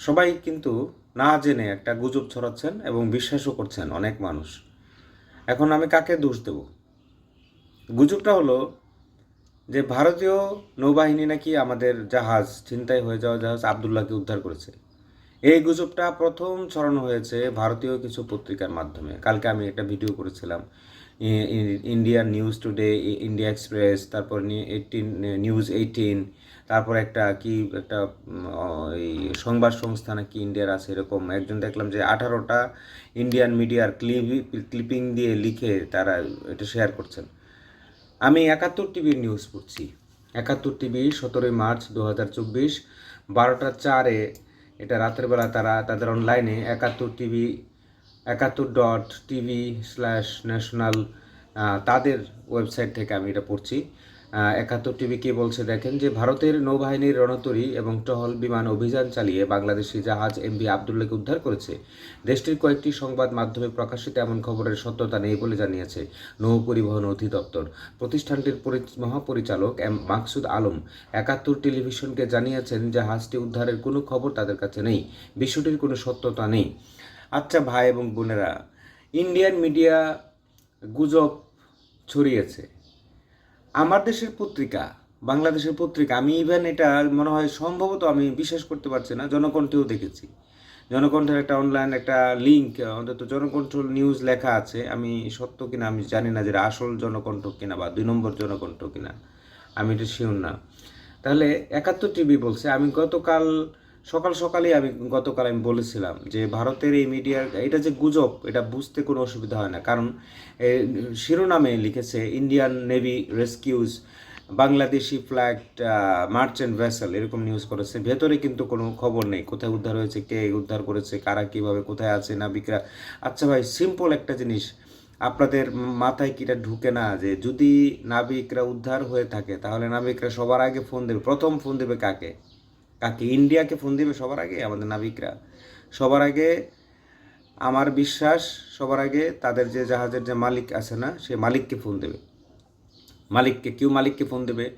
সবাই কিন্তু না জেনে একটা গুজব ছড়াচ্ছেন এবং বিশ্বাসও করছেন অনেক মানুষ। এখন আমি কাকে দোষ দেব? গুজবটা হলো যে ভারতীয় নৌবাহিনী নাকি আমাদের জাহাজ, ছিনতাই হয়ে যাওয়া জাহাজ আবদুল্লাহকে উদ্ধার করেছে। এই গুজবটা প্রথম ছড়ানো হয়েছে ভারতীয় কিছু পত্রিকার মাধ্যমে। কালকে আমি একটা ভিডিও করেছিলাম। Indian news today India express তারপর এইটিন নিউজ এইটিন তারপর একটা কি, একটা এই সংবাদ সংস্থা নাকি ইন্ডিয়ার আছে, এরকম। একজন দেখলাম যে আঠারোটা ইন্ডিয়ান মিডিয়ার ক্লিপ ক্লিপিং দিয়ে লিখে তারা এটা শেয়ার করছেন। আমি একাত্তর টিভির নিউজ পড়ছি। একাত্তর টিভি সতেরোই মার্চ দু হাজার চব্বিশ, বারোটা চারে, এটা রাতের বেলা তারা, তাদের অনলাইনে Ekattor TV Ekattor dot TV slash national তাদের ওয়েবসাইট থেকে আমি এটা পড়ছি। একাত্তর টিভি কে বলছে দেখেন যে, ভারতের নৌবাহিনীর রণতরী এবং টহল বিমান অভিযান চালিয়ে বাংলাদেশি জাহাজ এমভি আবদুল্লাহকে উদ্ধার করেছে। দেশটির কয়েকটি সংবাদ মাধ্যমে প্রকাশিত এমন খবরের সত্যতা নেই বলে জানিয়েছে নৌ পরিবহন অধিদপ্তর। প্রতিষ্ঠানটির পরি- মহাপরিচালক এম মাকসুদ আলম একাত্তর টেলিভিশনকে জানিয়েছেন, জাহাজটি উদ্ধারের কোনো খবর তাদের কাছে নেই। বিষয়টির কোনো সত্যতা নেই। আচ্ছা ভাই এবং বোনেরা, ইন্ডিয়ান মিডিয়া গুজব ছড়িয়েছে। আমার দেশের পত্রিকা, বাংলাদেশের পত্রিকা, আমি ইভেন এটা মনে হয় সম্ভবত আমি বিশ্বাস করতে পারছি না, জনকণ্ঠেও দেখেছি। জনকণ্ঠের একটা অনলাইন একটা লিঙ্ক অন্তত জনকণ্ঠ নিউজ লেখা আছে। আমি সত্য কিনা আমি জানি না যে আসল জনকণ্ঠ কিনা বা দুই নম্বর জনকণ্ঠ কিনা। আমি এটা শিওর না। তাহলে একাত্তর টিভি বলছে, আমি গতকাল সকাল সকালেই আমি গতকাল আমি বলেছিলাম যে ভারতের এই মিডিয়ার এটা যে গুজব, এটা বুঝতে কোনো অসুবিধা হয় না। কারণ শিরোনামে লিখেছে Indian navy rescues Bangladeshi flagged merchant vessel এরকম নিউজ করেছে। ভেতরে কিন্তু কোনো খবর নেই, কোথায় উদ্ধার হয়েছে, কে উদ্ধার করেছে, কারা কীভাবে কোথায় আছে নাবিকরা। আচ্ছা ভাই সিম্পল একটা জিনিস, আপনাদের মাথায় কিটা ঢুকে না যে যদি নাবিকরা উদ্ধার হয়ে থাকে, তাহলে নাবিকরা সবার আগে ফোন দেবে। প্রথম ফোন দেবে কাকে? কাকে, ইন্ডিয়াকে ফোন দিবে সবার আগে, আমাদের নাবিকরা। সবার আগে আমার বিশ্বাস, সবার আগে তাদের যে জাহাজের যে মালিক আছে না, সে মালিককে ফোন দেবে। মালিককে, কেউ মালিককে ফোন দেবে।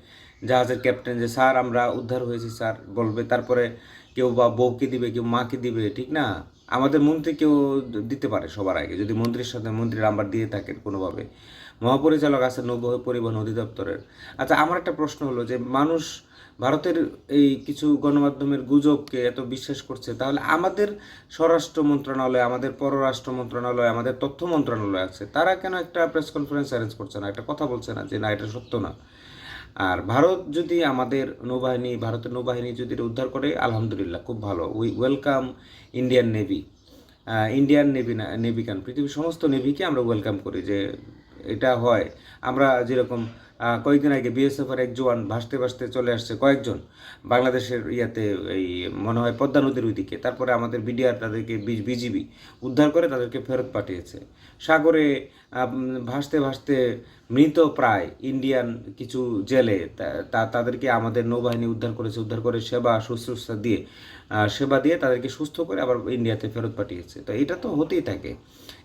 জাহাজের ক্যাপ্টেন যে, স্যার, আমরা উদ্ধার হয়েছি, স্যার। বলবে। তারপরে কেউ বা বউকে দিবে, কেউ মাকে দিবে, ঠিক না? আমাদের মন্ত্রী কেউ দিতে পারে সবার আগে। যদি মন্ত্রীর সাথে মন্ত্রীর নাম্বার দিয়ে থাকেন কোনোভাবে। মহাপরিচালক আছে নৌ পরিবহন অধিদপ্তরের। আচ্ছা আমার একটা প্রশ্ন হলো যে, মানুষ ভারতের এই কিছু গণমাধ্যমের গুজবকে এত বিশ্বাস করছে, তাহলে আমাদের স্বরাষ্ট্র মন্ত্রণালয়, আমাদের পররাষ্ট্র মন্ত্রণালয়, আমাদের তথ্য মন্ত্রণালয় আছে, তারা কেন একটা প্রেস কনফারেন্স অ্যারেঞ্জ করছে না? একটা কথা বলছে না যে, না, এটা সত্য না। আর ভারত যদি আমাদের নৌবাহিনী, ভারতের নৌবাহিনী যদি উদ্ধার করে, আলহামদুলিল্লাহ, খুব ভালো। We welcome Indian navy Indian navy না নেভি কান পৃথিবীর সমস্ত নেভিকে আমরা ওয়েলকাম করি যে এটা হয়। আমরা যেরকম কয়েকদিন আগে বিএসএফের এক জওয়ান ভাসতে ভাসতে চলে আসছে কয়েকজন বাংলাদেশের ইয়াতে এই মনে হয় পদ্মা নদীর ওইদিকে। তারপরে আমাদের বিডিআর তাদেরকে বিজিবি উদ্ধার করে তাদেরকে ফেরত পাঠিয়েছে। সাগরে ভাসতে ভাসতে মৃত প্রায় ইন্ডিয়ান কিছু জেলে তা- তাদেরকে আমাদের নৌবাহিনী উদ্ধার করেছে, উদ্ধার করে সেবা, শুশ্রূষা দিয়ে সেবা দিয়ে তাদেরকে সুস্থ করে আবার ইন্ডিয়াতে ফেরত পাঠিয়েছে। তো এটা তো হতেই থাকে।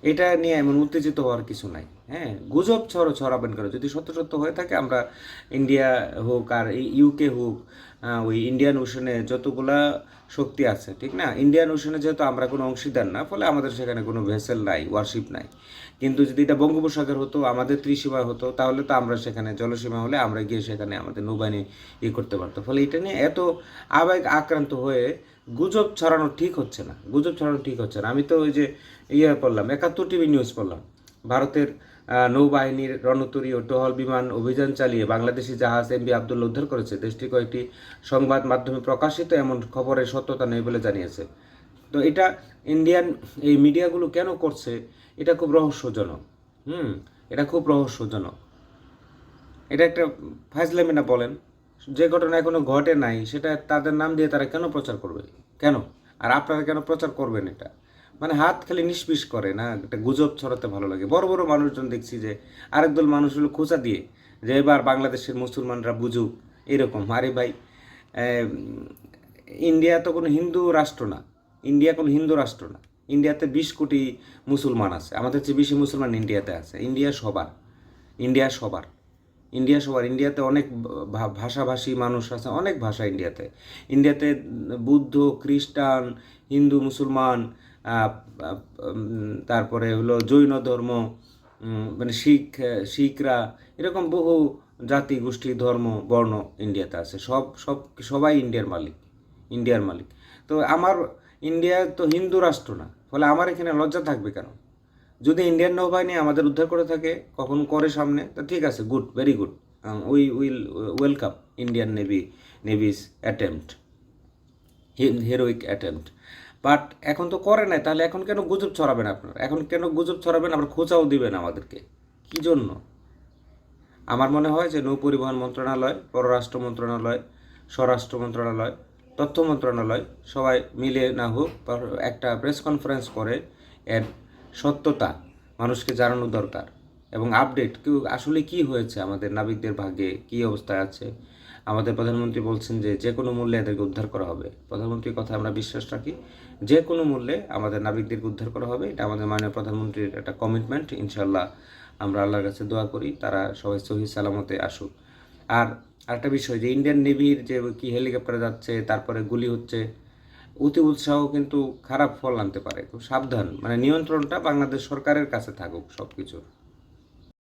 এটা নিয়ে এমন উত্তেজিত হওয়ার কিছু নাই। হ্যাঁ গুজব ছড়ো, ছড়াবেন কেন? যদি সত্য সত্য হয়ে থাকে, আমরা ইন্ডিয়া হোক আর ইউকে হোক ওই ইন্ডিয়ান ওশনে যতগুলা শক্তি আছে, ঠিক না? ইন্ডিয়ান ওশনে যেহেতু আমরা কোনো অংশীদার না, ফলে আমাদের সেখানে কোনো ভেসেল নাই ওয়ারশিপ নাই। কিন্তু যদি এটা বঙ্গোপসাগর হতো, আমাদের ত্রিসীমা হতো, তাহলে তো আমরা সেখানে জলসীমা হলে আমরা গিয়ে সেখানে আমাদের নৌবাহিনী ইয়ে করতে পারতো। ফলে এটা নিয়ে এত আবেগ আক্রান্ত হয়ে গুজব ছড়ানো ঠিক হচ্ছে না, গুজব ছড়ানো ঠিক হচ্ছে না। আমি তো ওই যে ইয়ে পড়লাম, একাত্তর টিভি নিউজ পড়লাম। ভারতের নৌবাহিনীর রণতরী ও টহল বিমান অভিযান চালিয়ে বাংলাদেশি জাহাজ এমবি আব্দুল উদ্ধার করেছে। দেশটির কয়েকটি সংবাদ মাধ্যমে প্রকাশিত, এমন খবরের সত্যতা নেই বলে জানিয়েছে। তো এটা ইন্ডিয়ান, এই মিডিয়াগুলো কেন করছে? এটা খুব রহস্যজনক। হুম, এটা খুব রহস্যজনক। এটা একটা ফাইজলামি না বলেন? যে ঘটনা এখনও ঘটে নাই, সেটা তাদের নাম দিয়ে তারা কেন প্রচার করবে? কেন? আর আপনারা কেন প্রচার করবেন এটা? মানে হাত খালি নিষ্পিস করে না, একটা গুজব ছড়াতে ভালো লাগে। বড় বড় মানুষজন দেখছি যে আরেক দল মানুষ হলো খোঁচা দিয়ে যে এবার বাংলাদেশের মুসলমানরা বুঝুক, এরকম। আরে ভাই ইন্ডিয়া তো কোনো হিন্দু রাষ্ট্র না। ইন্ডিয়া কোনো হিন্দু রাষ্ট্র না। ইন্ডিয়াতে বিশ কোটি মুসলমান আছে। আমাদের চেয়ে বেশি মুসলমান ইন্ডিয়াতে আছে। ইন্ডিয়া সবার। ইন্ডিয়া সবার। ইন্ডিয়া সবার। ইন্ডিয়াতে অনেক ভাষাভাষী মানুষ আছে, অনেক ভাষা ইন্ডিয়াতে। ইন্ডিয়াতে বুদ্ধ, খ্রিস্টান, হিন্দু, মুসলমান তারপরে হলো জৈন ধর্ম মানে শিখ, শিখরা, এরকম বহু জাতি, গোষ্ঠী, ধর্ম, বর্ণ ইন্ডিয়াতে আছে। সব সব, সবাই ইন্ডিয়ার মালিক ইন্ডিয়ার মালিক। তো আমার, ইন্ডিয়া তো হিন্দু রাষ্ট্র না, ফলে আমার এখানে লজ্জা থাকবে কেন? যদি ইন্ডিয়ান নৌবাহিনী আমাদের উদ্ধার করে থাকে, কখন করে সামনে, তা ঠিক আছে, good very good we will welcome Indian navy navy's attempt heroic attempt but এখন তো করে নাই, তাহলে এখন কেন গুজব ছড়াবেন আপনারা? এখন কেন গুজব ছড়াবেন? আবার খোঁচাও দিবেন আমাদেরকে। কি জন্য? আমার মনে হয় যে নৌ পরিবহন মন্ত্রণালয়, পররাষ্ট্র মন্ত্রণালয়, স্বরাষ্ট্র মন্ত্রণালয়, তথ্য মন্ত্রণালয়, সবাই মিলে না হোক একটা প্রেস কনফারেন্স করে এর সত্যতা, মানুষকে জানানো দরকার। এবং আপডেট কেউ আসলে কি হয়েছে আমাদের নাবিকদের ভাগ্যে? কি অবস্থায় আছে? আমাদের প্রধানমন্ত্রী বলছেন যে যে কোনো মূল্যে এদেরকে উদ্ধার করা হবে। প্রধানমন্ত্রীর কথা আমরা বিশ্বাস রাখি, যে কোনো মূল্যে আমাদের নাবিকদেরকে উদ্ধার করা হবে। এটা আমাদের মাননীয় প্রধানমন্ত্রীর একটা কমিটমেন্ট ইনশাল্লাহ আমরা আল্লাহর কাছে দোয়া করি, তারা সবাই সহি সালামতে আসুক। আর আরেকটা বিষয়, যে ইন্ডিয়ান নেভির যে কি হেলিকপ্টারে যাচ্ছে, তারপরে গুলি হচ্ছে, অতি উৎসাহ কিন্তু খারাপ ফল আনতে পারে। খুব সাবধান মানে নিয়ন্ত্রণটা বাংলাদেশ সরকারের কাছে থাকুক সব কিছুর